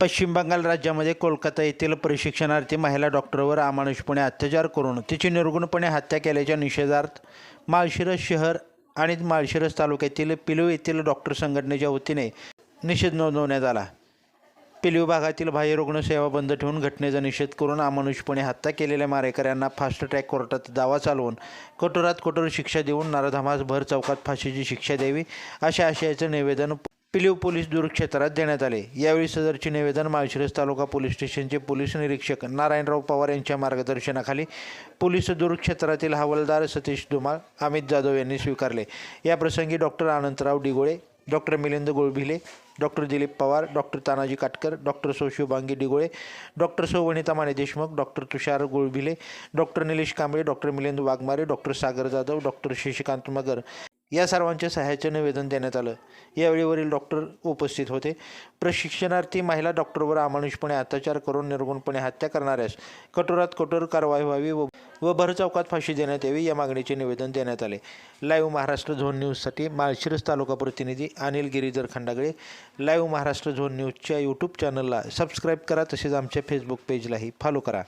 पश्चिम बंगाल राज्यामध्ये कोलकाता येथील प्रशिक्षणार्थी महिला डॉक्टरवर अमानुषपणे अत्याचार करून तिची निर्गुणपणे हत्या केल्याच्या निषेधार्थ माळशिरस शहर आणि माळशिरस तालुक्यातील पिलू येथील डॉक्टर संघटनेच्या वतीने निषेध नोंदवण्यात आला. पिलू भागातील बाह्य सेवा बंद ठेवून घटनेचा निषेध करून अमानुषपणे हत्या केलेल्या मारेकऱ्यांना फास्ट ट्रॅक कोर्टात दावा चालवून कठोरात कठोर शिक्षा देऊन नरधमास भर चौकात फाशीची शिक्षा द्यावी अशा आशयाचं निवेदन पिलीव पोलीस दूरक्षेत्रात देण्यात आले. यावेळी सदरचे निवेदन माळशिरस तालुका पोलीस स्टेशनचे पोलीस निरीक्षक नारायणराव पवार यांच्या मार्गदर्शनाखाली पोलीस दूरक्षेत्रातील हवालदार सतीश धुमाळ अमित जाधव यांनी स्वीकारले. याप्रसंगी doctor Anantrao Digole doctor Milind Golbhile doctor Dilip Pawar doctor Tanaji Katkar doctor सोशिवबांगी Digole doctor सौवणिता Mane Deshmukh doctor Tushar Golbhile doctor Nilesh Kamble doctor Milind Waghmare doctor Sagar Jadhav doctor Shashikant Magar. या सर्वांच्या सहाय्याचे निवेदन देण्यात आलं. यावेळी वरील doctor उपस्थित होते. प्रशिक्षणार्थी महिला डॉक्टरवर अमानुषपणे अत्याचार करून निर्गुणपणे हत्या करणाऱ्यास कठोरात कठोर कारवाई व्हावी व व भरचौकात फाशी देण्यात यावी या मागणीचे निवेदन देण्यात आले. लाईव्ह महाराष्ट्र झोन न्यूजसाठी माळशिरस तालुका प्रतिनिधी अनिल गिरीधर खंडागळे. लाईव्ह महाराष्ट्र झोन न्यूजच्या यूट्यूब चॅनलला सबस्क्राईब करा. तसेच आमच्या फेसबुक पेजलाही फॉलो करा.